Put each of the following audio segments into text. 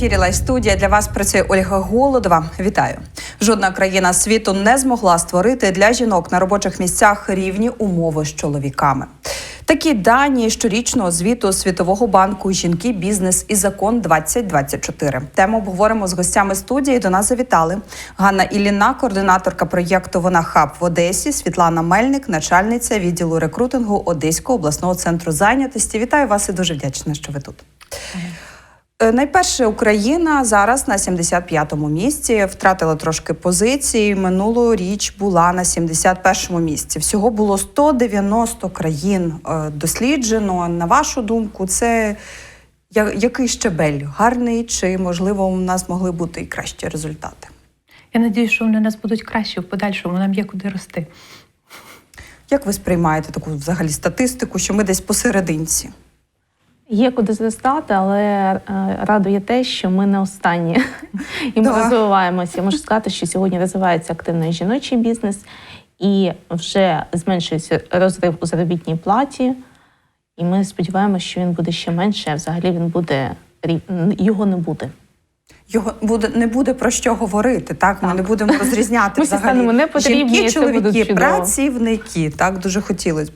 ефірі Лайв студія для вас працює Ольга Голодова. Вітаю! Жодна країна світу не змогла створити для жінок на робочих місцях рівні умови з чоловіками. Такі дані щорічного звіту Світового банку Жінки, бізнес і закон 2024 Тему обговоримо з гостями студії. До нас завітали Ганна Ілліна, координаторка проєкту Вона хаб в Одесі, Світлана Мельник, начальниця відділу рекрутингу Одеського обласного центру зайнятості. Вітаю вас і дуже вдячна, що ви тут. Е, Найперше, Україна зараз на 75-му місці втратила трошки позиції. Минулу річ була на 71-му місці. Всього було 190 країн е, досліджено. На вашу думку, це який щебель? Гарний чи можливо у нас могли бути і кращі результати? Я надію, що вони у нас будуть кращі в подальшому, нам є куди рости. Як ви сприймаєте таку взагалі статистику, що ми десь посерединці? Є куди зростати, але е, радує те, що ми не останні і ми Да. розвиваємося. Я можу сказати, що сьогодні розвивається активний жіночий бізнес, і вже зменшується розрив у заробітній платі. І ми сподіваємося, що він буде ще менше, а взагалі він буде його не буде. Його буде не буде про що говорити. Так, ми Так. не будемо розрізняти Ми взагалі станемо непотрібні, жінки, чоловіки, працівники. Так дуже хотілося б.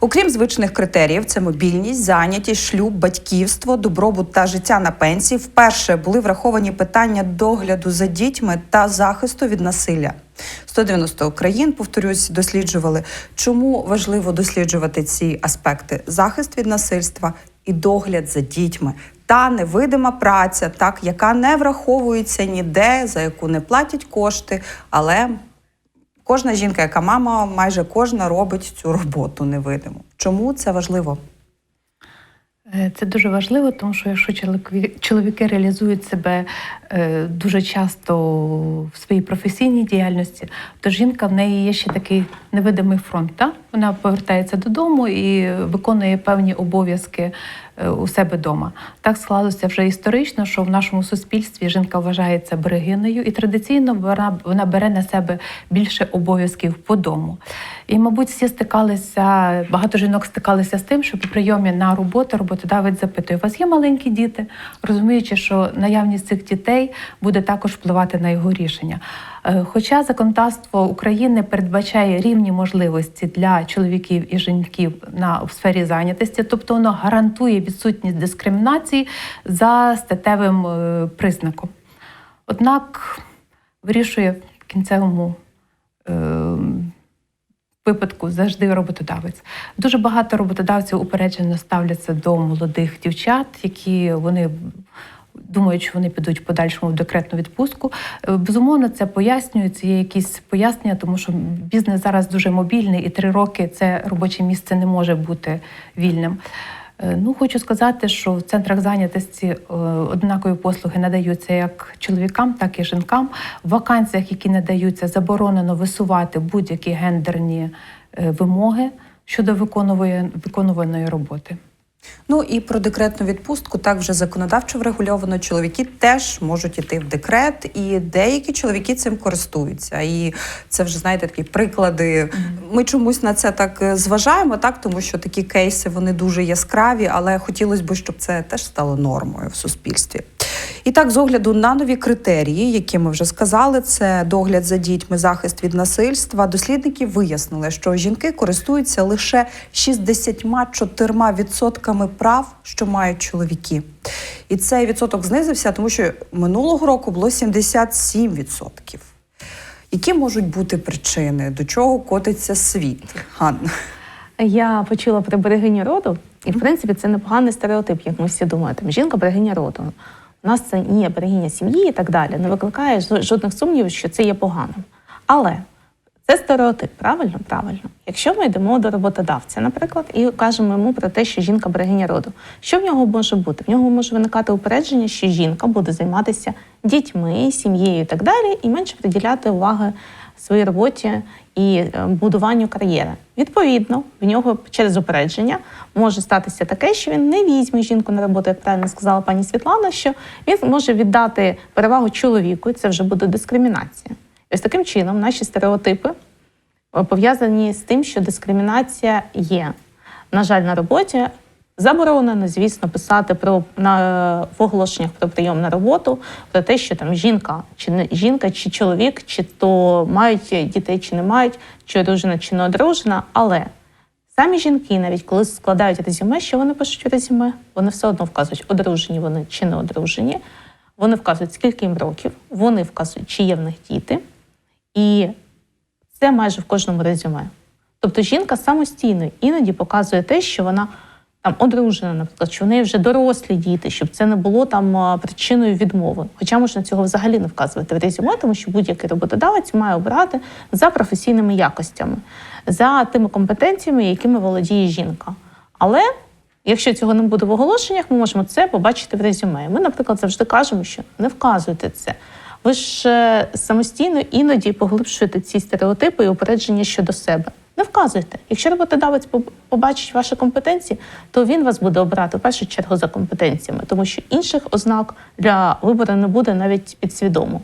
Окрім звичних критеріїв, це мобільність, зайнятість, шлюб, батьківство, добробут та життя на пенсії. Вперше були враховані питання догляду за дітьми та захисту від насилля. 190 країн, повторюсь, досліджували, чому важливо досліджувати ці аспекти: захист від насильства і догляд за дітьми. Та невидима праця, так яка не враховується ніде, за яку не платять кошти, але кожна жінка, яка мама, майже кожна робить цю роботу невидиму. Чому це важливо? Е, Це дуже важливо, тому що якщо чоловіки, реалізують себе е, дуже часто в своїй професійній діяльності, то жінка в неї є ще такий невидимий фронт. Та? Вона повертається додому і виконує певні обов'язки е, у себе вдома. Так склалося вже історично, що в нашому суспільстві жінка вважається берегинею, і традиційно вона, вона бере на себе більше обов'язків по дому. І, мабуть, всі стикалися, багато жінок стикалися з тим, що при прийомі на роботу роботодавець запитує: у вас є маленькі діти, розуміючи, що наявність цих дітей буде також впливати на його рішення. Е, Хоча законодавство України передбачає рівні можливості для чоловіків і жінків на в сфері зайнятості, тобто воно гарантує відсутність дискримінації за статевим е, признаком. Однак вирішує в кінцевому е, випадку завжди роботодавець. Дуже багато роботодавців упереджено ставляться до молодих дівчат, які вони. Думають, що вони підуть в подальшому в декретну відпустку. Е, Безумовно, це пояснюється. Є якісь пояснення, тому що бізнес зараз дуже мобільний, і три роки це робоче місце не може бути вільним. Е, Ну, хочу сказати, що в центрах зайнятості е, однакові послуги надаються як чоловікам, так і жінкам. В вакансіях, які надаються, заборонено висувати будь-які гендерні вимоги щодо виконуваної роботи. Ну і про декретну відпустку так вже законодавчо врегульовано. Чоловіки теж можуть іти в декрет, і деякі чоловіки цим користуються. І це вже знаєте такі приклади. Ми чомусь на це так е, зважаємо, так тому що такі кейси вони дуже яскраві, але хотілося б, щоб це теж стало нормою в суспільстві. І так, з огляду на нові критерії, які ми вже сказали, це догляд за дітьми, захист від насильства. Дослідники вияснили, що жінки користуються лише 64% прав, що мають чоловіки. І цей відсоток знизився, тому що минулого року було 77%. Які можуть бути причини, до чого котиться світ? Ганна. Я почула про берегині роду, і в принципі це непоганий стереотип, як ми всі думаємо. Там жінка берегиня роду. У нас це не берегиня сім'ї і так далі. Не викликає жодних сумнівів, що це є поганим. Але це стереотип, правильно? Правильно. Якщо ми йдемо до роботодавця, наприклад, і кажемо йому про те, що жінка берегиня роду, що в нього може бути? В нього може виникати упередження, що жінка буде займатися дітьми, сім'єю і так далі, і менше приділяти уваги своїй роботі і е, будуванню кар'єри. Відповідно, в нього через упередження може статися таке, що він не візьме жінку на роботу, як правильно сказала пані Світлана, що він може віддати перевагу чоловіку, і це вже буде дискримінація. Ось таким чином наші стереотипи е, пов'язані з тим, що дискримінація є. На жаль, на роботі Заборонено, звісно, писати про на в оголошеннях про прийом на роботу, про те, що там жінка чи не жінка, чи чоловік, чи то мають дітей, чи не мають, чи одружена, чи не одружена. Але самі жінки, навіть коли складають резюме, що вони пишуть резюме, вони все одно вказують, одружені вони чи не одружені. Вони вказують, скільки їм років, вони вказують, чи є в них діти. І це майже в кожному резюме. Тобто жінка самостійно іноді показує те, що вона там одружена, наприклад, що в неї вже дорослі діти, щоб це не було там причиною відмови. Хоча можна цього взагалі не вказувати в резюме, тому що будь-який роботодавець має обирати за професійними якостями, за тими компетенціями, якими володіє жінка. Але якщо цього не буде в оголошеннях, ми можемо це побачити в резюме. Ми, наприклад, завжди кажемо, що не вказуйте це. Ви ж е, самостійно іноді поглибшуєте ці стереотипи і упередження щодо себе. Не вказуйте. Якщо роботодавець побачить ваші компетенції, то він вас буде обирати в першу чергу за компетенціями, тому що інших ознак для вибору не буде навіть підсвідомо.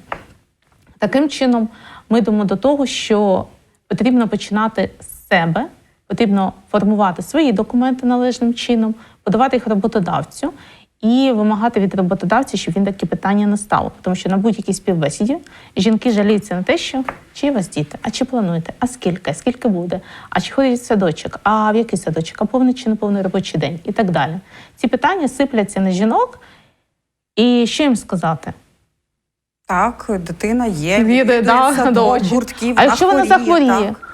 Таким чином, ми йдемо до того, що потрібно починати з себе, потрібно формувати свої документи належним чином, подавати їх роботодавцю і вимагати від роботодавця, щоб він такі питання не ставив. Тому що на будь-якій співбесіді жінки жаліються на те, що чи у вас діти, а чи плануєте, а скільки, скільки буде, а чи ходить в садочок, а в який садочок, а повний чи не повний робочий день і так далі. Ці питання сипляться на жінок. І що їм сказати? Так, дитина є, відвідує да, садок, дочок. гуртків, А якщо вона захворіє? так.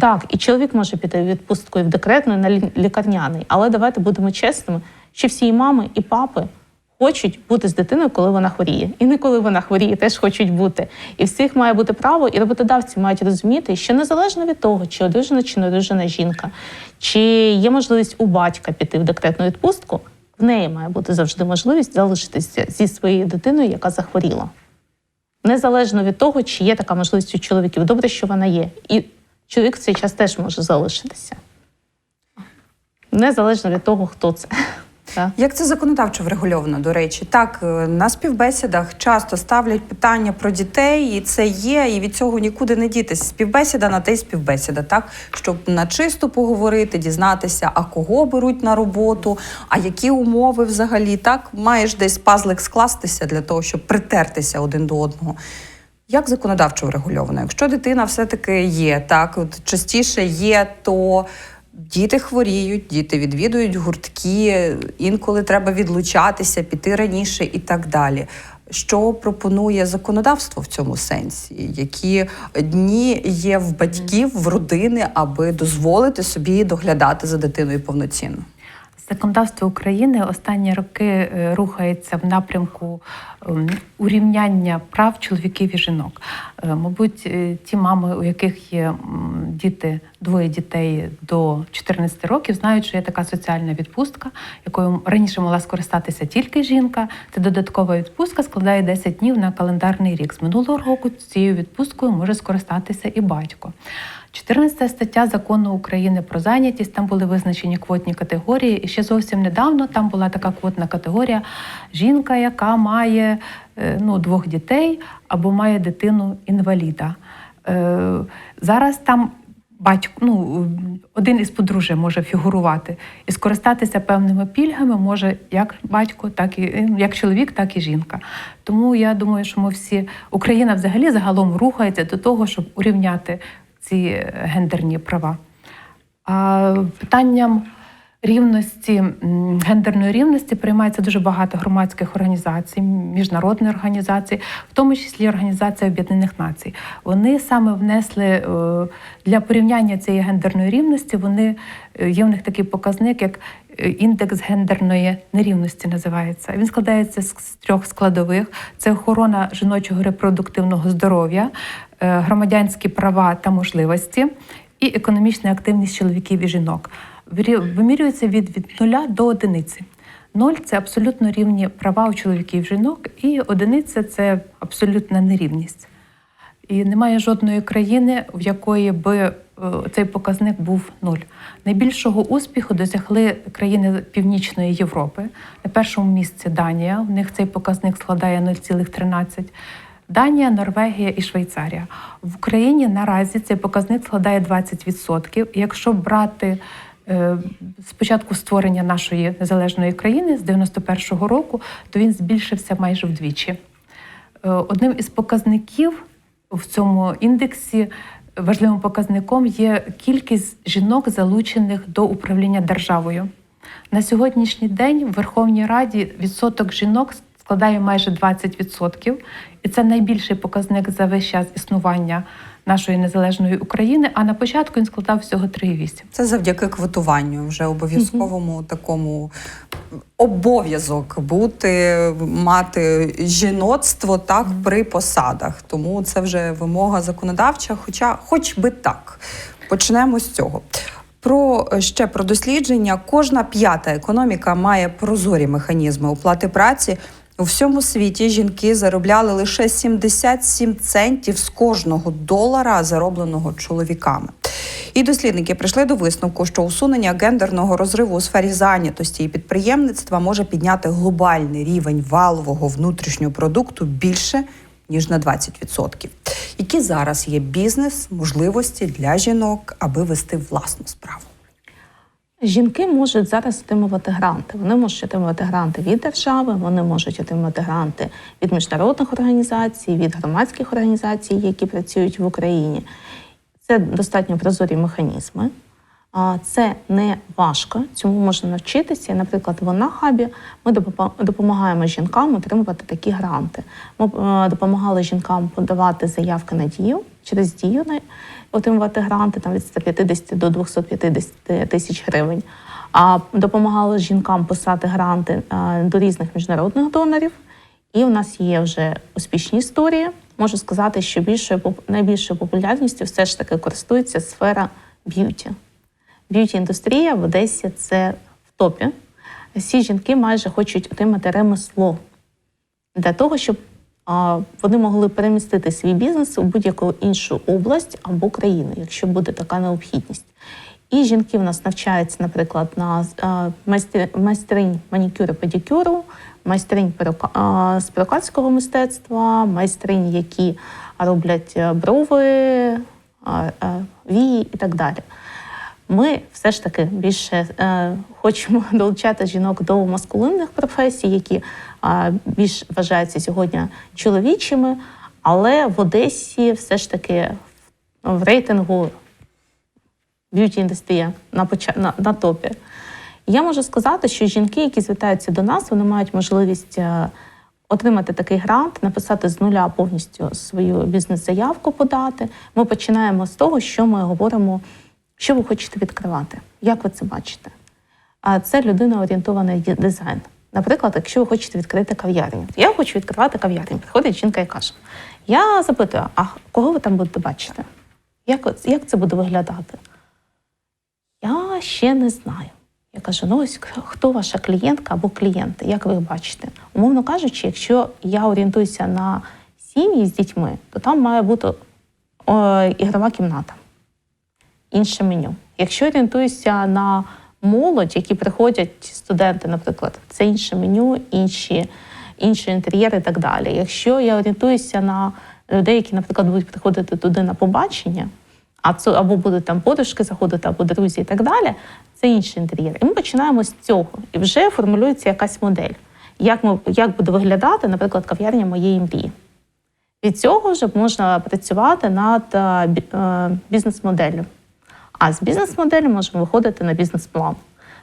Так, і чоловік може піти в відпустку і в декретну, і на лікарняний. Але давайте будемо чесними, що всі мами, і папи хочуть бути з дитиною, коли вона хворіє. І не коли вона хворіє, теж хочуть бути. І всіх має бути право, і роботодавці мають розуміти, що незалежно від того, чи одружена, чи не одружена жінка, чи є можливість у батька піти в декретну відпустку, в неї має бути завжди можливість залишитися зі своєю дитиною, яка захворіла. Незалежно від того, чи є така можливість у чоловіків. Добре, що вона є. І чоловік в цей час теж може залишитися. Незалежно від того, хто це. Так. Як це законодавчо врегульовано, до речі? Так, е, на співбесідах часто ставлять питання про дітей, і це є, і від цього нікуди не дітись. Співбесіда на те й співбесіда, так? Щоб на чисто поговорити, дізнатися, а кого беруть на роботу, а які умови взагалі. Так, маєш десь пазлик скластися для того, щоб притертися один до одного. Як законодавчо врегульовано? Якщо дитина все-таки є, так от частіше є, то діти хворіють, діти відвідують гуртки, інколи треба відлучатися, піти раніше і так далі. Що пропонує законодавство в цьому сенсі? Які дні є в батьків, в родини, аби дозволити собі доглядати за дитиною повноцінно? Законодавство України останні роки е, рухається в напрямку ем, урівняння прав чоловіків і жінок. Е, Мабуть, е, ті мами, у яких є діти, двоє дітей до 14 років, знають, що є така соціальна відпустка, якою раніше могла скористатися тільки жінка. Це додаткова відпустка складає 10 днів на календарний рік. З минулого року цією відпусткою може скористатися і батько. 14 стаття закону України про зайнятість. Там були визначені квотні категорії. І ще зовсім недавно там була така квотна категорія: жінка, яка має е, ну, двох дітей або має дитину інваліда. Е, Зараз там батько, ну один із подружжя може фігурувати і скористатися певними пільгами може як батько, так і е, як чоловік, так і жінка. Тому я думаю, що ми всі Україна взагалі загалом рухається до того, щоб урівняти ці гендерні права. А питанням рівності, гендерної рівності приймається дуже багато громадських організацій, міжнародних організацій, в тому числі Організація Об'єднаних Націй. Вони саме внесли е, для порівняння цієї гендерної рівності. Вони е, є в них такий показник, як е, індекс гендерної нерівності називається. Він складається з трьох складових: це охорона жіночого репродуктивного здоров'я, громадянські права та можливості і економічна активність чоловіків і жінок. Вимірюється від, від нуля до одиниці. Ноль це абсолютно рівні права у чоловіків і жінок, і одиниця це абсолютна нерівність. І немає жодної країни, в якої би е, цей показник був нуль. Найбільшого успіху досягли країни Північної Європи. На першому місці Данія. У них цей показник складає 0,13. Данія, Норвегія і Швейцарія. В Україні наразі цей показник складає 20%. Якщо брати З початку створення нашої незалежної країни з 91-го року, то він збільшився майже вдвічі. Е, Одним із показників в цьому індексі важливим показником є кількість жінок, залучених до управління державою. На сьогоднішній день в Верховній Раді відсоток жінок складає майже 20%, і це найбільший показник за весь час існування нашої незалежної України. А на початку він складав всього 3,8%. Це завдяки квотуванню, вже обов'язковому такому обов'язок бути, мати жіноцтво так при посадах. Тому це вже вимога законодавча, хоча хоч би так. Почнемо з цього. Про е, ще про дослідження. Кожна п'ята економіка має прозорі механізми оплати праці. У всьому світі жінки заробляли лише 77 центів з кожного долара, заробленого чоловіками. І дослідники прийшли до висновку, що усунення гендерного розриву у сфері зайнятості і підприємництва може підняти глобальний рівень валового внутрішнього продукту більше ніж на 20%. Які зараз є бізнес, можливості для жінок, аби вести власну справу? Жінки можуть зараз отримувати гранти. Вони можуть отримувати гранти від держави, вони можуть отримати гранти від міжнародних організацій, від громадських організацій, які працюють в Україні. Це достатньо прозорі механізми. Це не важко, цьому можна навчитися. Наприклад, в Онахабі ми допомагаємо жінкам отримувати такі гранти. Ми е, допомагали жінкам подавати заявки на дію через дію отримувати гранти там від 150 до 250 тисяч гривень. А допомагали жінкам писати гранти е, до різних міжнародних донорів. І у нас є вже успішні історії. Можу сказати, що більшою найбільшою популярністю все ж таки користується сфера б'юті. Б'юті-індустрія в Одесі це в топі. Всі жінки майже хочуть отримати ремесло для того, щоб вони могли перемістити свій бізнес у будь-яку іншу область або країну, якщо буде така необхідність. І жінки в нас навчаються, наприклад, на майстри- майстринь манікюру, педикюру, майстринь з перукарського мистецтва, майстринь, які роблять е, брови, а, вії і так далі. Ми все ж таки більше е, хочемо долучати жінок до маскулинних професій, які е, більш вважаються сьогодні чоловічими, але в Одесі все ж таки в рейтингу б'юті індустрія на, поча- на, на топі. Я можу сказати, що жінки, які звертаються до нас, вони мають можливість е, отримати такий грант, написати з нуля повністю свою бізнес-заявку подати. Ми починаємо з того, що ми говоримо, що ви хочете відкривати, як ви це бачите. А це людина-орієнтований дизайн. Наприклад, якщо ви хочете відкрити кав'ярню, я хочу відкривати кав'ярню. Приходить жінка і каже: Я запитую, а кого ви там будете бачити? Як, як це буде виглядати? Я ще не знаю. Я кажу: ну ось хто ваша клієнтка або клієнти, як ви їх бачите? Умовно кажучи, якщо я орієнтуюся на сім'ї з дітьми, то там має бути о, ігрова кімната, інше меню. Якщо орієнтуюся на молодь, які приходять студенти, наприклад, це інше меню, інші, інші інтер'єри і так далі. Якщо я орієнтуюся на людей, які, наприклад, будуть приходити туди на побачення, а це або будуть там подружки заходити, або друзі і так далі, це інший інтер'єр. І ми починаємо з цього, і вже формулюється якась модель. Як, ми, як буде виглядати, наприклад, кав'ярня моєї мрії. Від цього вже можна працювати над е, е, бізнес-моделлю. А з бізнес-моделі можемо виходити на бізнес-план.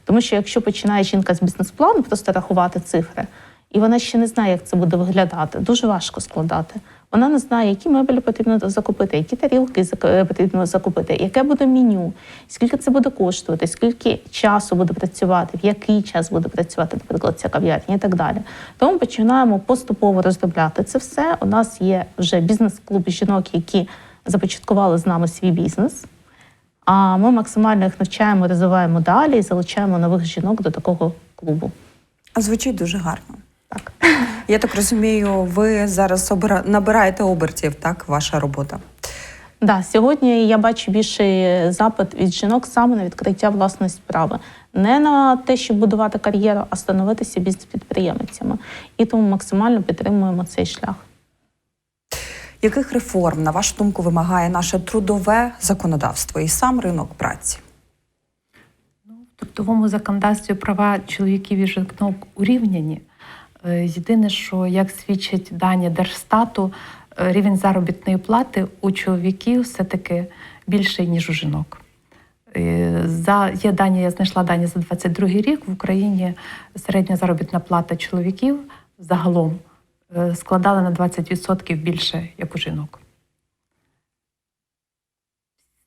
Тому що якщо починає жінка з бізнес-плану, просто рахувати цифри, і вона ще не знає, як це буде виглядати, дуже важко складати. Вона не знає, які меблі потрібно закупити, які тарілки е, потрібно закупити, яке буде меню, скільки це буде коштувати, скільки часу буде працювати, в який час буде працювати, наприклад, ця кав'ярня і так далі. Тому починаємо поступово розробляти це все. У нас є вже бізнес-клуб жінок, які започаткували з нами свій бізнес. А ми максимально їх навчаємо, розвиваємо далі і залучаємо нових жінок до такого клубу. А звучить дуже гарно. Так. Я так розумію, ви зараз набираєте обертів, так, ваша робота. Да, сьогодні я бачу більший запит від жінок саме на відкриття власної справи, не на те, щоб будувати кар'єру, а становитися бізнес-підприємцями. І тому максимально підтримуємо цей шлях. Яких реформ, на вашу думку, вимагає наше трудове законодавство і сам ринок праці? В трудовому законодавстві права чоловіків і жінок урівняні. Е, Єдине, що як свідчать дані Держстату, е, рівень заробітної плати у чоловіків все-таки більший, ніж у жінок. Е, За є дані, я знайшла дані за 22 рік. В Україні середня заробітна плата чоловіків загалом складала на 20% більше, як у жінок.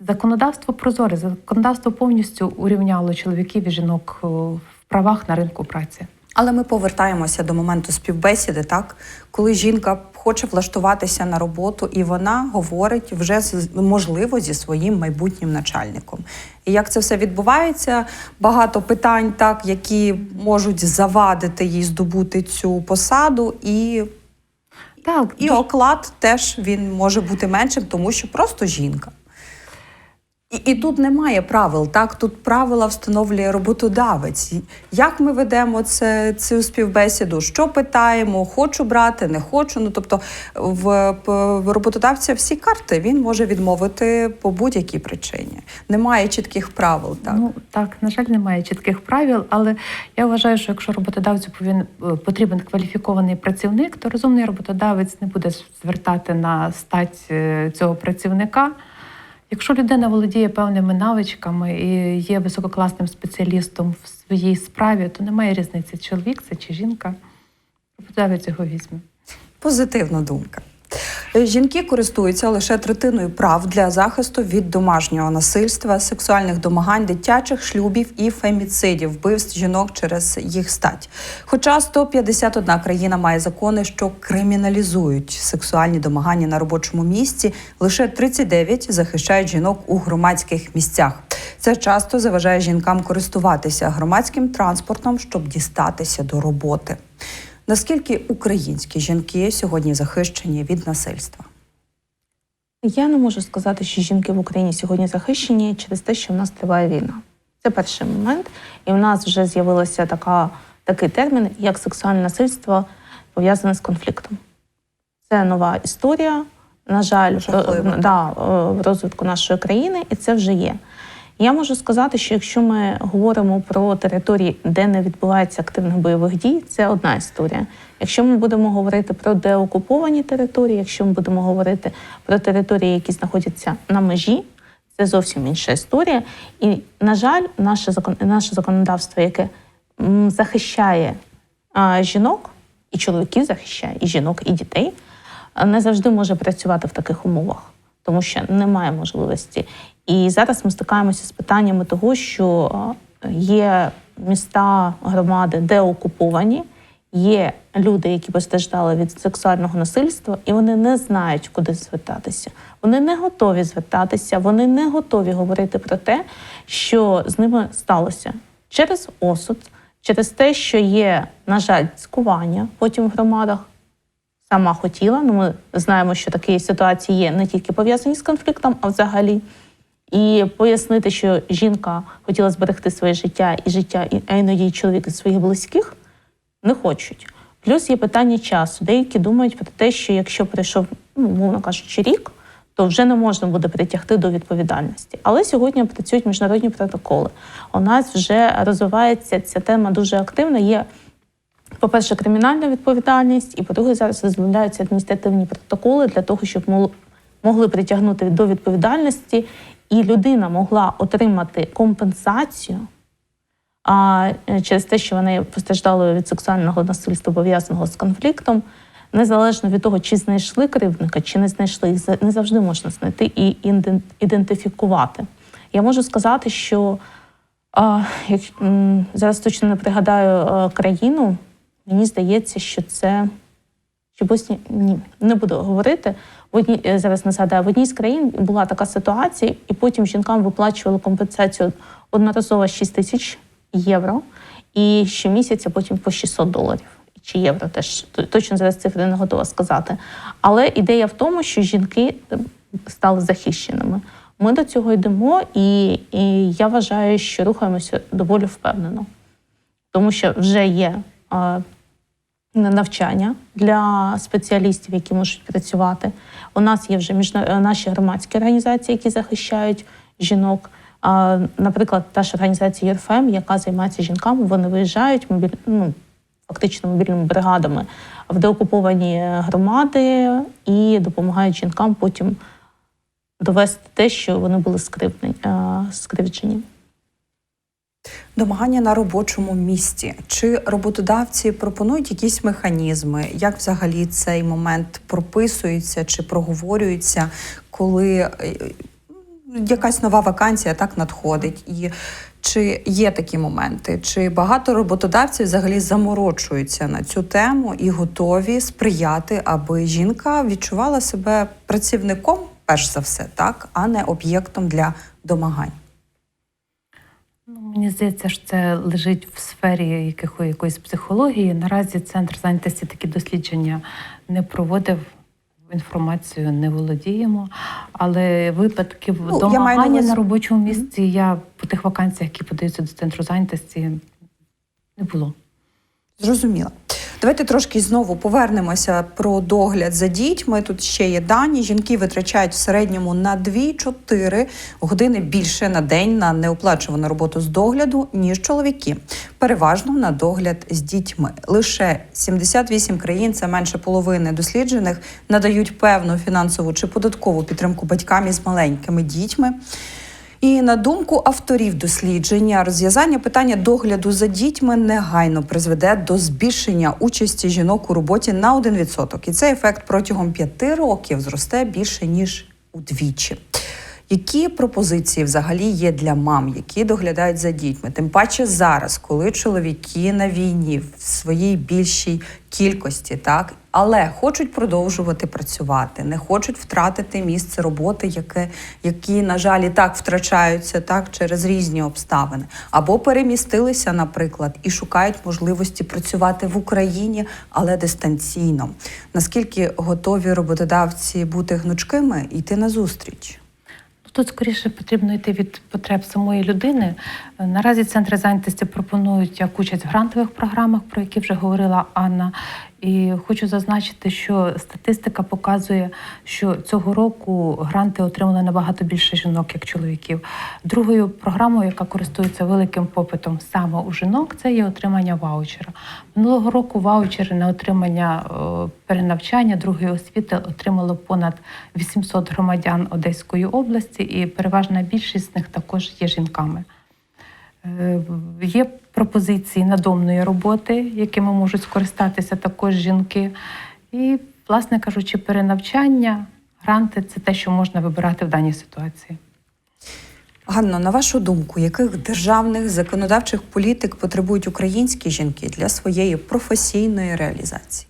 Законодавство прозоре, законодавство повністю урівняло чоловіків і жінок е, в правах на ринку праці. Але ми повертаємося до моменту співбесіди, так коли жінка хоче влаштуватися на роботу, і вона говорить вже можливо зі своїм майбутнім начальником. І як це все відбувається? Багато питань, так які можуть завадити їй здобути цю посаду, і, Так, і оклад теж він може бути меншим, тому що просто жінка. І, і тут немає правил, так тут правила встановлює роботодавець. Як ми ведемо це, цю співбесіду? Що питаємо? Хочу брати, не хочу. Ну тобто, в, в роботодавця всі карти він може відмовити по будь-якій причині. Немає чітких правил. Так Ну так, на жаль, немає чітких правил, але я вважаю, що якщо роботодавцю повинен е, потрібен кваліфікований працівник, то розумний роботодавець не буде звертати на стать е, цього працівника. Якщо людина володіє певними навичками і є висококласним спеціалістом в своїй справі, то немає різниці, чоловік це чи жінка. Роботодавець його візьме. Позитивна думка. Жінки користуються лише третиною прав для захисту від домашнього насильства, сексуальних домагань, дитячих шлюбів і феміцидів, вбивств жінок через їх стать. Хоча 151 країна має закони, що криміналізують сексуальні домагання на робочому місці, лише 39 захищають жінок у громадських місцях. Це часто заважає жінкам користуватися громадським транспортом, щоб дістатися до роботи. Наскільки українські жінки сьогодні захищені від насильства? Я не можу сказати, що жінки в Україні сьогодні захищені через те, що в нас триває війна. Це перший момент. І в нас вже з'явилося така, такий термін, як сексуальне насильство пов'язане з конфліктом. Це нова історія, на жаль, Жахливо. да, в розвитку нашої країни, і це вже є. Я можу сказати, що якщо ми говоримо про території, де не відбувається активних бойових дій, це одна історія. Якщо ми будемо говорити про деокуповані території, якщо ми будемо говорити про території, які знаходяться на межі, це зовсім інша історія. І, на жаль, наше закон, наше законодавство, яке захищає а, жінок, і чоловіків захищає, і жінок, і дітей, не завжди може працювати в таких умовах, тому що немає можливості. І зараз ми стикаємося з питаннями того, що є міста, громади, де окуповані, є люди, які постраждали від сексуального насильства, і вони не знають, куди звертатися. Вони не готові звертатися, вони не готові говорити про те, що з ними сталося через осуд, через те, що є, на жаль, цькування потім в громадах. Сама хотіла, ну ми знаємо, що такі ситуації є не тільки пов'язані з конфліктом, а взагалі. І пояснити, що жінка хотіла зберегти своє життя і життя, іноді й чоловік і своїх близьких, не хочуть. Плюс є питання часу. Деякі думають про те, що якщо пройшов, ну, мовно кажучи, рік, то вже не можна буде притягти до відповідальності. Але сьогодні працюють міжнародні протоколи. У нас вже розвивається ця тема дуже активно. Є по-перше, кримінальна відповідальність, і по-друге, зараз розробляються адміністративні протоколи для того, щоб могли притягнути до відповідальності, і людина могла отримати компенсацію а, е, через те, що вони постраждали від сексуального насильства, пов'язаного з конфліктом, незалежно від того, чи знайшли кривдника, чи не знайшли, їх не завжди можна знайти і іден- ідентифікувати. Я можу сказати, що а, як, зараз точно не пригадаю е, країну, мені здається, що це що Боснія, ні, не буду говорити. В одній е, зараз не в одній з країн була така ситуація, і потім жінкам виплачували компенсацію одноразово 6 тисяч євро, і щомісяця потім по 600 доларів. Чи євро теж точно зараз цифри не готова сказати. Але ідея в тому, що жінки стали захищеними. Ми до цього йдемо, і, і я вважаю, що рухаємося доволі впевнено, тому що вже є навчання для спеціалістів, які можуть працювати. У нас є вже міжна... наші громадські організації, які захищають жінок. Наприклад, та ж організація ЄРФМ, яка займається жінками, вони виїжджають мобіль... ну, фактично мобільними бригадами в деокуповані громади і допомагають жінкам потім довести те, що вони були а, скривджені. Домагання на робочому місці. Чи роботодавці пропонують якісь механізми? Як взагалі цей момент прописується чи проговорюється, коли е, якась нова вакансія так надходить? І чи є такі моменти? Чи багато роботодавців взагалі заморочуються на цю тему і готові сприяти, аби жінка відчувала себе працівником, перш за все, так, а не об'єктом для домагань? Мені здається, що це лежить в сфері якихось, якоїсь психології. Наразі центр зайнятості такі дослідження не проводив. Інформацію не володіємо, але випадків Ну, на домагання увазі- на робочому місці я по тих вакансіях, які подаються до центру зайнятості, не було. Зрозуміла. Давайте трошки знову повернемося про догляд за дітьми. Тут ще є дані. Жінки витрачають в середньому на 2-4 години більше на день на неоплачувану роботу з догляду, ніж чоловіки. Переважно на догляд з дітьми. Лише 78 країн, це менше половини досліджених, надають певну фінансову чи податкову підтримку батькам із маленькими дітьми. І на думку авторів дослідження, розв'язання питання догляду за дітьми негайно призведе до збільшення участі жінок у роботі на 1%. І цей ефект протягом п'яти років зросте більше ніж удвічі. Які пропозиції взагалі є для мам, які доглядають за дітьми? Тим паче зараз, коли чоловіки на війні в своїй більшій кількості, так але хочуть продовжувати працювати, не хочуть втратити місце роботи, яке які, на жаль, і так втрачаються так через різні обставини, або перемістилися, наприклад, і шукають можливості працювати в Україні, але дистанційно. Наскільки готові роботодавці бути гнучкими йти на зустріч? Тут скоріше потрібно йти від потреб самої людини. Наразі центри зайнятості пропонують як участь в грантових програмах, про які вже говорила Анна. І хочу зазначити, що статистика показує, що цього року гранти отримали набагато більше жінок, як чоловіків. Другою програмою, яка користується великим попитом саме у жінок, це є отримання ваучера. Минулого року ваучери на отримання е, перенавчання другої освіти отримало понад 800 громадян Одеської області, і переважна більшість з них також є жінками. Е, Є пропозиції надомної роботи, якими можуть скористатися також жінки. І, власне кажучи, перенавчання, гранти це те, що можна вибирати в даній ситуації. Ганно, на вашу думку, яких державних законодавчих політик потребують українські жінки для своєї професійної реалізації?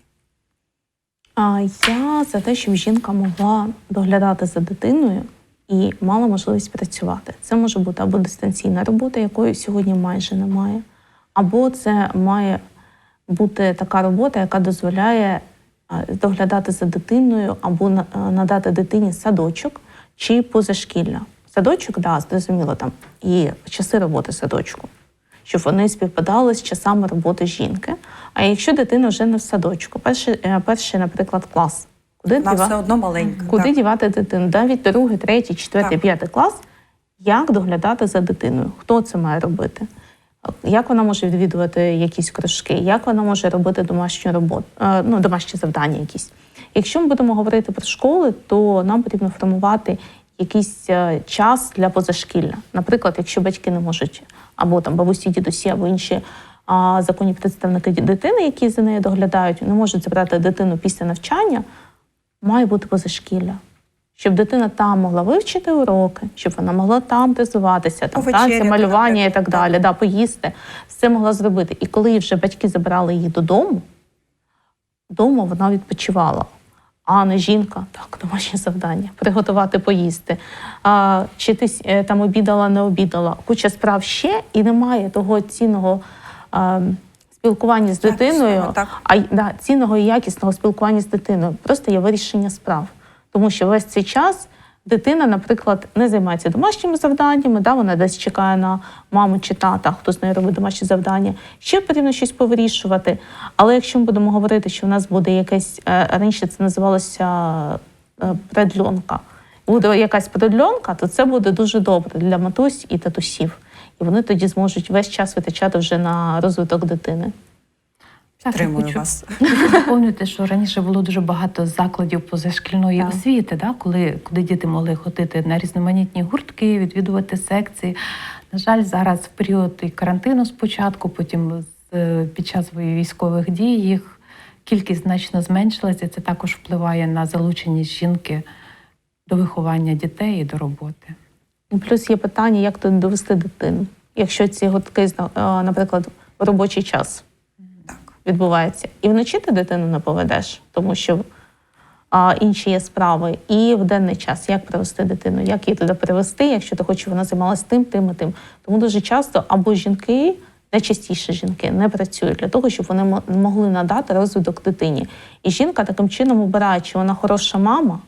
А я за те, щоб жінка могла доглядати за дитиною і мала можливість працювати. Це може бути або дистанційна робота, якої сьогодні майже немає, або це має бути така робота, яка дозволяє доглядати за дитиною або на- надати дитині садочок чи позашкілля. Садочок, да, зрозуміло, там і часи роботи садочку щоб вони співпадали з часами роботи жінки. А якщо дитина вже не в садочку, перший, е, перший наприклад, клас, куди, Вона діва- все одно маленька. куди так. дівати дитину? Навіть другий, третій, четвертий, п'ятий клас. Як доглядати за дитиною? Хто це має робити? Як вона може відвідувати якісь кружки? Як вона може робити домашню роботу, е, ну, домашні завдання якісь? Якщо ми будемо говорити про школи, то нам потрібно формувати якийсь е, час для позашкілля. Наприклад, якщо батьки не можуть, або там бабусі, дідусі, або інші а, законні представники дитини, які за нею доглядають, не можуть забрати дитину після навчання, має бути позашкілля. Щоб дитина там могла вивчити уроки, щоб вона могла там розвиватися, там танці, малювання і так далі, да, поїсти, все могла зробити. І коли вже батьки забрали її додому, вдома вона відпочивала. А не жінка, так, домашнє завдання, приготувати поїсти. А, чи ти е, там обідала, не обідала. Куча справ ще, і немає того цінного а, спілкування з дитиною, Якісного, так. а да, цінного і якісного спілкування з дитиною. Просто є вирішення справ. Тому що весь цей час дитина, наприклад, не займається домашніми завданнями, да, вона десь чекає на маму чи тата, хто з нею робить домашні завдання. Ще потрібно щось повирішувати. Але якщо ми будемо говорити, що в нас буде якесь е, раніше це називалося е, предльонка. буде якась продленка, то це буде дуже добре для матусь і татусів. І вони тоді зможуть весь час витрачати вже на розвиток дитини. Так, я Підтримую хочу вас. Доповнювати, що раніше було дуже багато закладів позашкільної Так. освіти, да, коли куди діти могли ходити на різноманітні гуртки, відвідувати секції. На жаль, зараз в період і карантину спочатку, потім з- е, під час військових дій їх кількість значно зменшилася. Це також впливає на залученість жінки до виховання дітей і до роботи. Плюс є питання, як туди довести дитину. Якщо ці гуртки, е, наприклад, в робочий час Так. Відбувається. І вночі ти дитину не поведеш, тому що а, інші є справи. І в денний час як привести дитину, як її туди привести, якщо ти хочеш, вона займалася тим, тим і тим. Тому дуже часто або жінки, найчастіше жінки, не працюють для того, щоб вони могли надати розвиток дитині. І жінка таким чином обирає, чи вона хороша мама,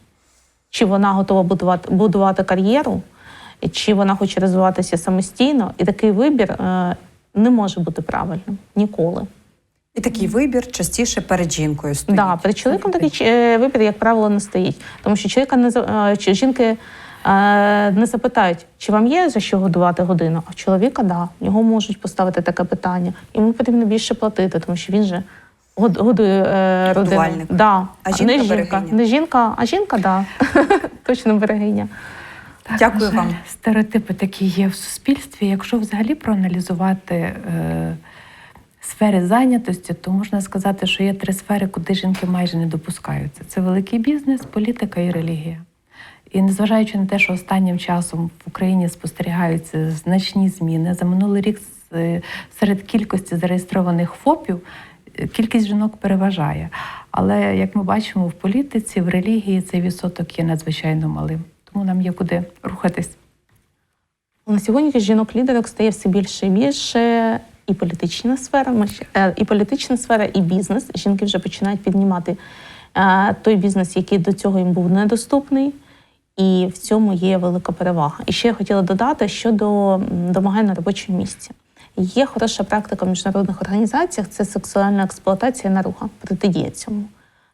чи вона готова будувати, будувати кар'єру, чи вона хоче розвиватися самостійно. І такий вибір е, не може бути правильним ніколи. І такий вибір частіше перед жінкою стоїть. Да, перед чоловіком такий е, вибір, як правило, не стоїть. Тому що чоловіка не за- е, чи жінки е, не запитають, чи вам є за що годувати годину. А в чоловіка да, його можуть поставити таке питання. Йому потрібно більше платити, тому що він же годує е, родину. Годувальник. Да. А жінка не жінка, берегиня. не жінка, а жінка, да. Точно берегиня. Так, Дякую жаль, вам. Стереотипи такі є в суспільстві. Якщо взагалі проаналізувати е, сфери зайнятості, то можна сказати, що є три сфери, куди жінки майже не допускаються: це великий бізнес, політика і релігія. І незважаючи на те, що останнім часом в Україні спостерігаються значні зміни, за минулий рік е, серед кількості зареєстрованих ФОПів е, кількість жінок переважає. Але як ми бачимо в політиці, в релігії цей відсоток є надзвичайно малим. Тому нам є куди рухатись. На сьогодні жінок-лідерок стає все більше і більше. І політична сфера, е, і політична сфера, і бізнес. Жінки вже починають піднімати е, той бізнес, який до цього їм був недоступний, і в цьому є велика перевага. І ще я хотіла додати щодо домагань на робочому місці. Є хороша практика в міжнародних організаціях це сексуальна експлуатація наруга, протидія цьому.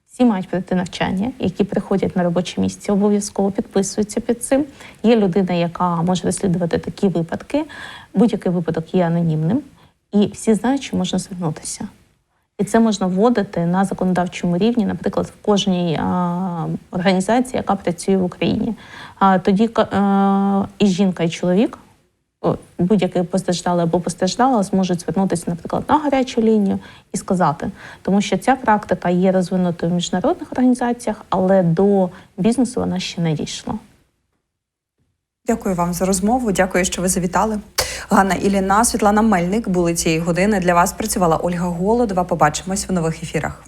Всі мають пройти навчання, які приходять на робоче місце, обов'язково підписуються під цим. Є людина, яка може розслідувати такі випадки. Будь-який випадок є анонімним, і всі знають, що можна звернутися. І це можна вводити на законодавчому рівні, наприклад, в кожній а, організації, яка працює в Україні. А, тоді а, і жінка, і чоловік, будь-який постраждалий або постраждала, зможуть звернутися, наприклад, на гарячу лінію і сказати, тому що ця практика є розвинутою в міжнародних організаціях, але до бізнесу вона ще не дійшла. Дякую вам за розмову. Дякую, що ви завітали. Ганна Іліна, Світлана Мельник були цієї години. Для вас працювала Ольга Голодова. Побачимось в нових ефірах.